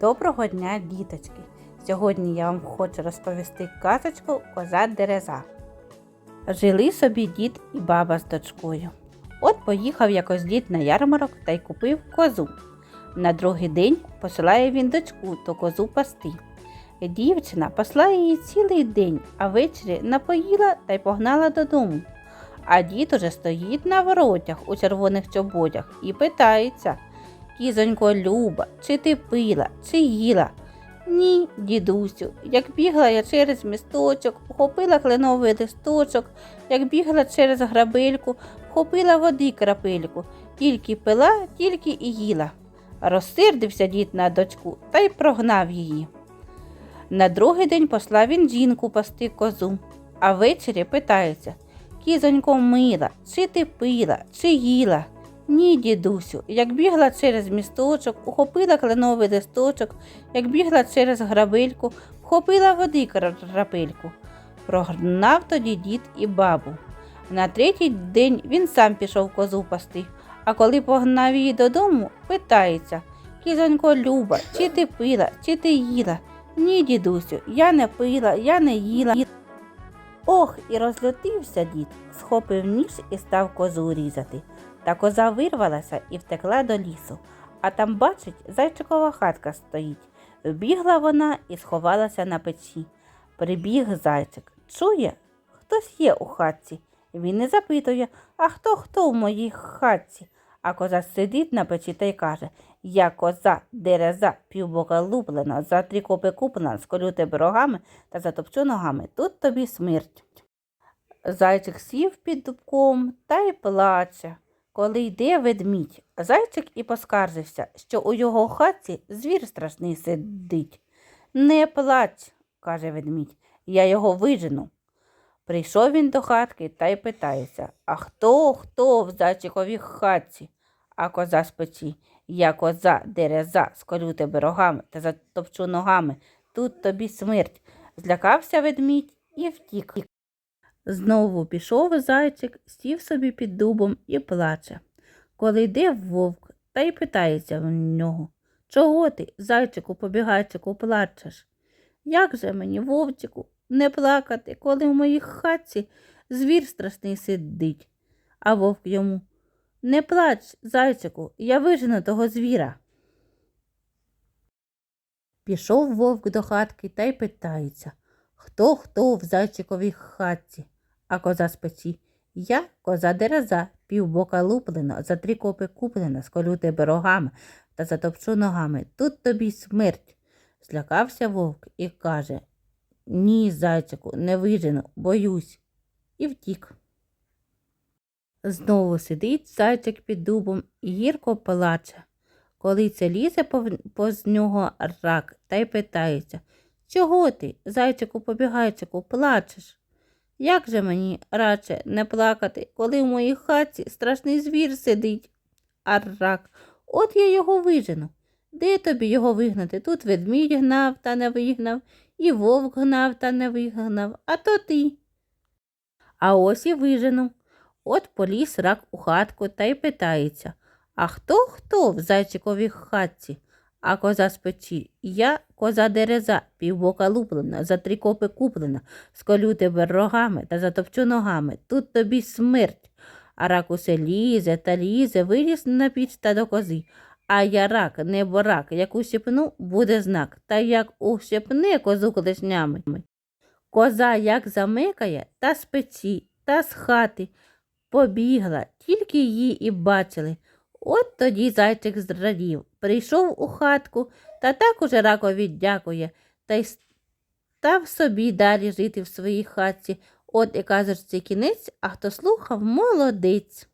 Доброго дня, діточки! Сьогодні я вам хочу розповісти казочку Коза Дереза. Жили собі дід і баба з дочкою. От поїхав якось дід на ярмарок та й купив козу. На другий день посилає він дочку то козу пасти. Дівчина пасла її цілий день, а ввечері напоїла та й погнала додому. А дід уже стоїть на воротях у червоних чоботях і питається Кізонько Люба, чи ти пила, чи їла? Ні, дідусю, як бігла я через місточок, вхопила кленовий листочок, як бігла через грабельку, вхопила води крапельку, тільки пила, тільки і їла. Розсердився дід на дочку та й прогнав її. На другий день послав він жінку пасти козу, а ввечері питається Кізонько мила, чи ти пила, чи їла? Ні, дідусю, як бігла через місточок, ухопила кленовий листочок, як бігла через грабельку, вхопила води крапельку. Прогнав тоді дід і бабу. На третій день він сам пішов козу пасти, а коли погнав її додому, питається Кізонько Люба, чи ти пила, чи ти їла? Ні, дідусю, я не пила, я не їла. Ох, і розлютився дід, схопив ніж і став козу різати. Та коза вирвалася і втекла до лісу, а там, бачить, зайчикова хатка стоїть. Вбігла вона і сховалася на печі. Прибіг зайчик. Чує, хтось є у хатці. Він не запитує, а хто хто в моїй хатці. А коза сидить на печі та й каже Я коза, дереза, півбока луплена, за три копи куплена, сколю тебе рогами та затопчу ногами. Тут тобі смерть. Зайчик сів під дубком та й плаче. Коли йде ведмідь, зайчик і поскаржився, що у його хатці звір страшний сидить. Не плач, каже ведмідь, я його вижену. Прийшов він до хатки та й питається А хто хто в зайчиковій хатці? А коза з печі. Я коза, дереза, сколю тебе рогами та затопчу ногами. Тут тобі смерть. Злякався ведмідь і втік. Знову пішов зайчик, сів собі під дубом і плаче. Коли йде вовк та й питається в нього Чого ти, зайчику, побігайчику, плачеш? Як же мені, вовчику, не плакати, коли в моїй хатці звір страшний сидить? А вовк йому Не плач, зайчику, я вижену того звіра. Пішов вовк до хатки та й питається Хто хто в зайчиковій хатці? А коза з. Я коза дереза, півбока луплена, за три копи куплена, сколю тебе рогами та затопчу ногами. Тут тобі смерть. Злякався вовк і каже Ні, зайчику, не вижену, боюсь. І втік. Знову сидить зайчик під дубом і гірко плаче. Коли це лізе поз нього рак та й питається Чого ти, зайчику побігайчику, плачеш? Як же мені радше не плакати, коли в моїй хатці страшний звір сидить? А рак, от я його вижену. Де тобі його вигнати? Тут ведмідь гнав та не вигнав, і вовк гнав та не вигнав, а то ти. А ось і вижену. От поліз рак у хатку та й питається А хто хто в зайчиковій хатці? А коза з печі. Я коза дереза, півбока луплена, за три копи куплена, сколю тебе рогами та затопчу ногами. Тут тобі смерть. А рак усе лізе та лізе, виліз на піч та до кози. А я рак, не борак, як ущипну, буде знак, та як ущипне козу клешнями. Коза як замикає, та з печі, та з хати. Побігла, тільки її і бачили. От тоді зайчик зрадів, прийшов у хатку та так уже ракові дякує, та й став собі далі жити в своїй хатці. От і казочці кінець, а хто слухав, молодець.